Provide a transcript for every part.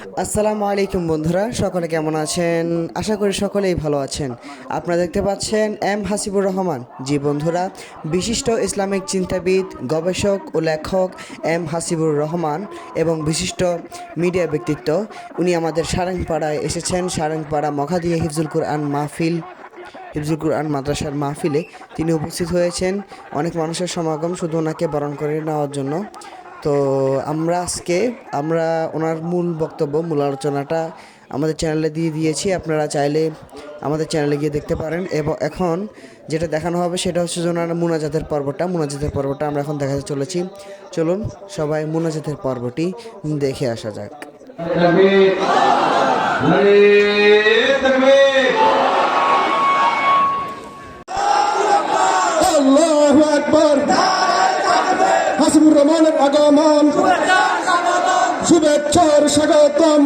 আসসালামু আলাইকুম বন্ধুরা, সকলে কেমন আছেন? আশা করি সকলেই ভালো আছেন। আপনারা দেখতে পাচ্ছেন এম হাসিবুর রহমান। জি বন্ধুরা, বিশিষ্ট ইসলামিক চিন্তাবিদ, গবেষক ও লেখক এম হাসিবুর রহমান এবং বিশিষ্ট মিডিয়া ব্যক্তিত্ব। উনি আমাদের সারেংপাড়ায় এসেছেন, সারেংপাড়া মখাদিয়া হিফজুল কুরআন মাহফিল, হিফজুল কুরআন মাদ্রাসার মাহফিলে তিনি উপস্থিত হয়েছেন। অনেক মানুষের সমাগম শুধু ওনাকে বরণ করে নেওয়ার জন্য। তো আমরা আজকে, আমরা ওনার মূল বক্তব্য, মূল আলোচনাটা আমাদের চ্যানেলে দিয়ে দিয়েছি। আপনারা চাইলে আমাদের চ্যানেলে গিয়ে দেখতে পারেন। এবং এখন যেটা দেখানো হবে সেটা হচ্ছে ওনার মুনাজাতের পর্বটা। মুনাজাতের পর্বটা আমরা এখন দেখাতে চলেছি। চলুন সবাই মুনাজাতের পর্বটি দেখে আসা যাক। স্বাগতম।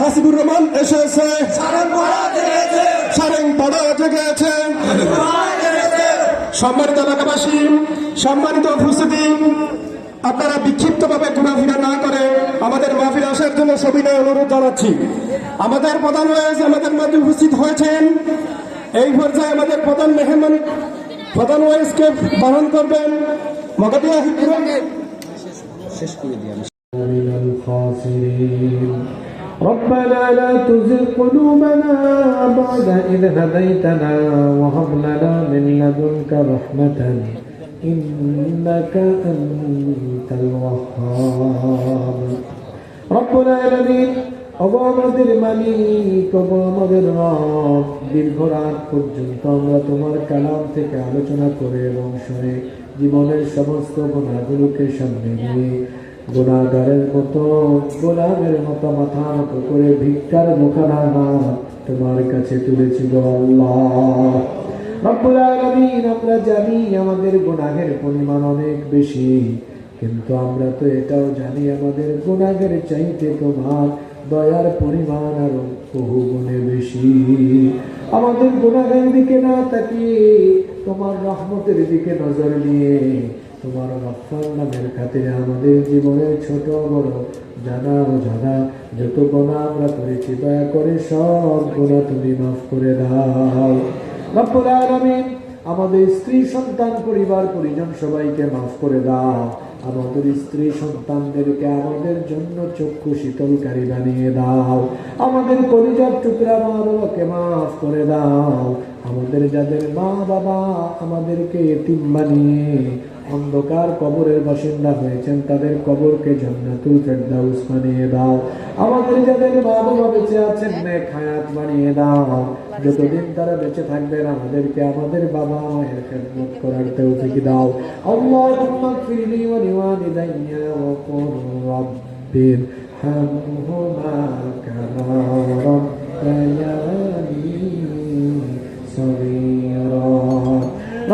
হাসিবুর রহমান এসেছে। সারেং পাড়া জেগেছে। সম্মানিত এলাকাবাসী, সম্মানিত উপস্থিতি। আপনারা বিক্ষিপ্তভাবে ঘোরাফেরা না করে আমাদের মাহফিল আসার জন্য সবিনয় অনুরোধ জানাচ্ছি। আমাদের প্রধান ওয়াইজ আমাদের মধ্যে উপস্থিত হয়েছেন। এই পর্যায়ে আমাদের প্রধান মেহমান, প্রধান ওয়াইজকে বহন করবেন। মগাদিয়া হিকুরের من الخاسرين ربنا لا تزغ قلوبنا بعد إذ هديتنا وهب لنا من لدنك رحمة إنك أنت الوهاب ربنا الذين ওগো আমাদের মালিক ওগো আমাদের রব দীর্ঘ রাত পর্যন্ত আমরা তোমার কালাম থেকে আলোচনা করে এবং শুনে জীবনের সমস্ত গুণাগুলোকে সামনে নিয়ে গুণাগারের মতো গোলামের মতো মাথা মতো করে ভিক্ষার মুখানা তোমার কাছে তুলেছিল আমরা জানি আমাদের গুনাহের পরিমাণ অনেক বেশি, কিন্তু আমরা তো এটাও জানি আমাদের গুনাহের চাইতে তোমার দয়ার পরিমাণ আরও বহু গুণে বেশি। আমাদের গুনাহের দিকে না তাকিয়ে, তোমার রহমতের দিকে নজর নিয়ে তোমার রক্ষণ নামের খাতিরে আমাদের জীবনের ছোট বড় জানা ও জানা যত গোনা আমরা করেছি দয়া করে সব গোনা তুমি মাফ করে দাও। আমাদের স্ত্রী, সন্তান, পরিবার, পরিজন সবাইকে মাফ করে দাও। আমাদের স্ত্রী, সন্তানদেরকে আমাদের জন্য চক্ষু শীতলকারী বানিয়ে দাও। আমাদের পরিবার টুকরা মা বাবাকে মাফ করে দাও। আমাদের যাদের মা বাবা আমাদেরকে এতিম বানিয়ে অন্ধকার কবরের বাসিন্দা হয়েছেন, তাদের কবরকে জান্নাতুল ফেরদাউস বানিয়ে দাও। আমাদের যাদের বাবা বেঁচে আছেন, নেক হায়াত বানিয়ে দাও। যতদিন তারা বেঁচে আমাদেরকে আমাদের বাবা মায়ের খেদমত করার তৌফিক দাও।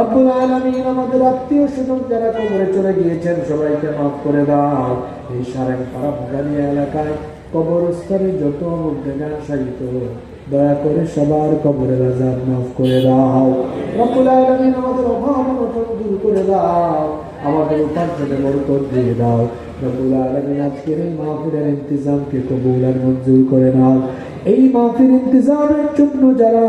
হামহুমা আমাদের আত্মীয় স্বজন যারা কবরে চলে গিয়েছেন, সবাইকে মাফ করে দাও। এই সারেং পাড়া ভাগালিয়া এলাকায় কবরস্থানে যত মুদ্দেগান সাহিত দয়া করে সবার কবরের আজাব মাফ করে দাও। আমাদের অভাব অনটন দূর করে দাও, আমাদের উপার্জনে বরকত দিয়ে দাও। রব্বুল আলামিন আজকের এই মাহফিলের ইন্তজামকে কবুল আর মঞ্জুর করে নাও। এই মাহফিল ইন্তজামের জন্য যারা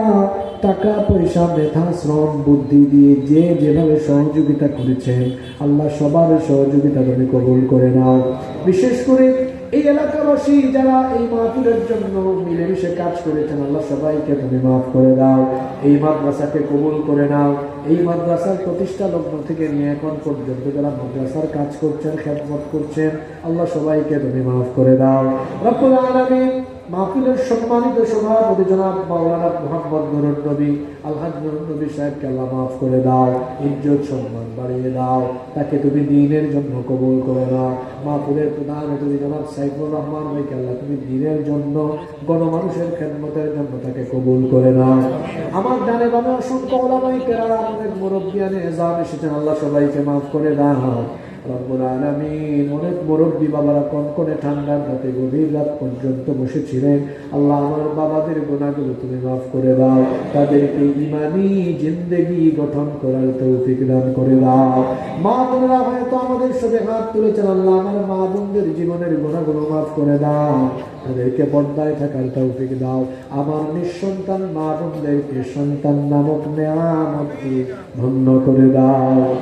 টাকা পয়সা, মেধা, শ্রম, বুদ্ধি দিয়ে যে যেভাবে সহযোগিতা করেছেন, আল্লাহ সবার সহযোগিতা তুমি কবুল করে নাও। বিশেষ করে এই এলাকাবাসী যারা এই মাহফিলের জন্য মিলেমিশে কাজ করেছেন, আল্লাহ সবাইকে তুমি মাফ করে দাও। এই মাদ্রাসাকে কবুল করে নাও। এই মাদ্রাসার প্রতিষ্ঠা লগ্ন থেকে নিয়ে এখন পর্যন্ত যারা মাদ্রাসার কাজ করছেন, খেদমত করছেন, আল্লাহ সবাইকে তুমি মাফ করে দাও। রব্বুল আলামিন মাহফিলের সম্মানিত সভাপতি জনাব মাওলানা মোহাম্মদ নুরুল নবী, আলহাজ নুরুল নবী সাহেবকে আল্লাহ মাফ করে দাও, ইজ্জত সম্মান বাড়িয়ে দাও, তাকে তুমি দিনের জন্য কবুল করে নাও। মাহফিলের প্রধান অতিথি জনাব সাইফুর রহমান ভাইকে আল্লাহ তুমি দিনের জন্য, গণমানুষের খেদমতের জন্য তাকে কবুল করে নাও। আমার ডানে বামে অসংখ্য ওলামাই কেরারা অনেক মুরব্বিয়ানে এজাম এসেছেন, আল্লাহ সবাইকে মাফ করে দাও। অনেক গভীর বসেছিলেন। আমাদের আল্লাহ আমার মা বোনদের জীবনের গুণাগুলো মাফ করে দাও। তাদেরকে পর্দায় থাকার তৌফিক দাও। আমার নিঃসন্তান মা বোনদেরকে সন্তান নামক দিয়ে ধন্য করে দাও।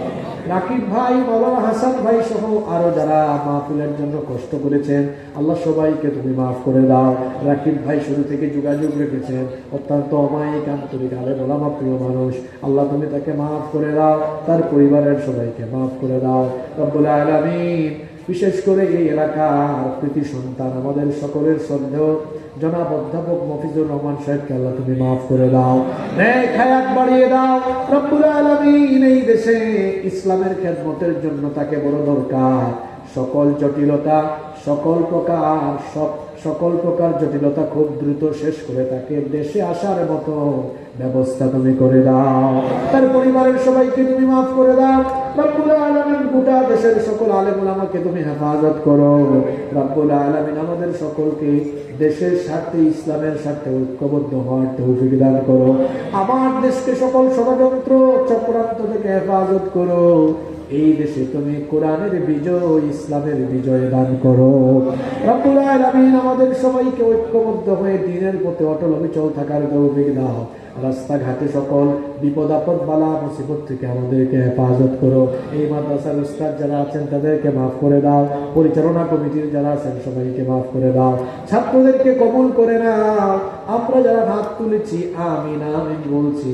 রাকিব ভাই মৌলানা হাসান ভাই সহ আরও যারা মাহফিলের জন্য কষ্ট করেছেন, আল্লাহ সবাইকে তুমি মাফ করে দাও। রাকিব ভাই শুরু থেকে যোগাযোগ রেখেছেন, অত্যন্ত অমায়িক, আন্তরিক আলে বলামা প্রিয় মানুষ। আল্লাহ তুমি তাকে মাফ করে দাও, তার পরিবারের সবাইকে মাফ করে দাও। রব্বুল আলামিন, বিশেষ করে এই এলাকার কৃতি সন্তান, আমাদের সকলের শ্রদ্ধেয়। জনাব অধ্যাপক মফিজুর রহমান সাহেবকে আল্লাহ তুমি মাফ করে দাও। খায়াত বাড়িয়ে দাও। রব্বুল আলমিন এই দেশে ইসলামের খেদমতের জন্য তাকে বড় দরকার। সকল জটিলতা, সকল প্রকার সব সকল প্রকার জটিলতা খুব দ্রুত শেষ করে তাকে দেশে আসার মতো ব্যবস্থা তুমি করে দাও। তার পরিবারের সবাইকে তুমি মাফ করে দাও। রব্বুল আলামিন গোটা দেশের সকল আলেম আমাকে তুমি হেফাজত করো। রব্বুল আলামিন আমাদের সকলকে দেশের স্বার্থে, ইসলামের স্বার্থে ঐক্যবদ্ধ হওয়ার তৌফিক দান করো। আমার দেশকে সকল ষড়যন্ত্র চক্রান্ত থেকে হেফাজত করো। এই দেশে তুমি কোরআনের বিজয়, ইসলামের বিজয় দান করো। রব্বুল আমাদের সবাইকে ঐক্যবদ্ধ হয়ে দিনের অটল অবিচল থাকার দাও। রাস্তাঘাটে সকল বিপদ আপদ বালা মুসিবত থেকে আমাদেরকে হেফাজত করো। এই মাদ্রাসার উস্তাদ যারা আছেন, তাদেরকে মাফ করে দাও। পরিচালনা কমিটির যারা আছেন, সবাইকে মাফ করে দাও। ছাত্রদেরকে কবুল করে নাও। আমরা যারা হাত তুলেছি আমিন আমিন বলছি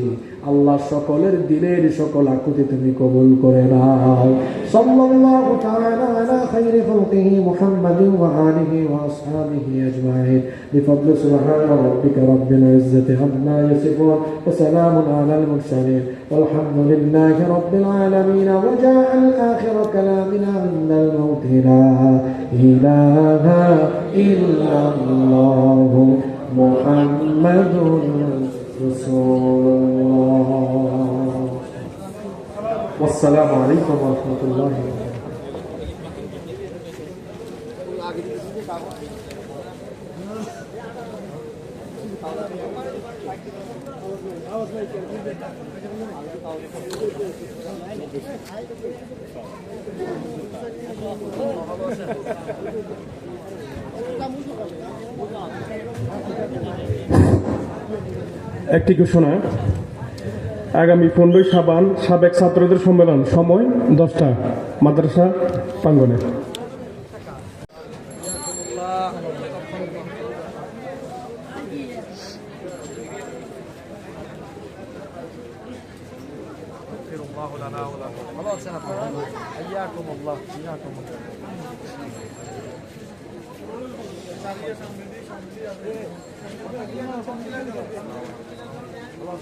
আল্লাহ সকলের দিলের সকল আকুতি তুমি কবুল করে নাও সাল্লাল্লাহু তাআলা আলা খাইরি খালকিহি মুহাম্মাদিন ওয়া আলিহি ওয়া আসহাবিহি আজমাইন বিফadli সুবহান রাব্বিকা রাব্বিল ইজ্জাতি আম্মা ইয়াসিফুন ওয়া সালামুন আলাল মুরসালিন والحمد لله رب العالمين وجاء الآخر كلامنا عند الموت لا إله إلا الله محمد رسول الله والسلام عليكم ورحمة الله وبركاته একটি ঘোষণা। আগামী পনেরোই সাবান সাবেক ছাত্রদের সম্মেলন। সময় দশটা। মাদ্রাসা প্রাঙ্গনে يغفر الله لنا ولكم خلاص أنا فاهم حياكم الله. حياكم الله. خلاص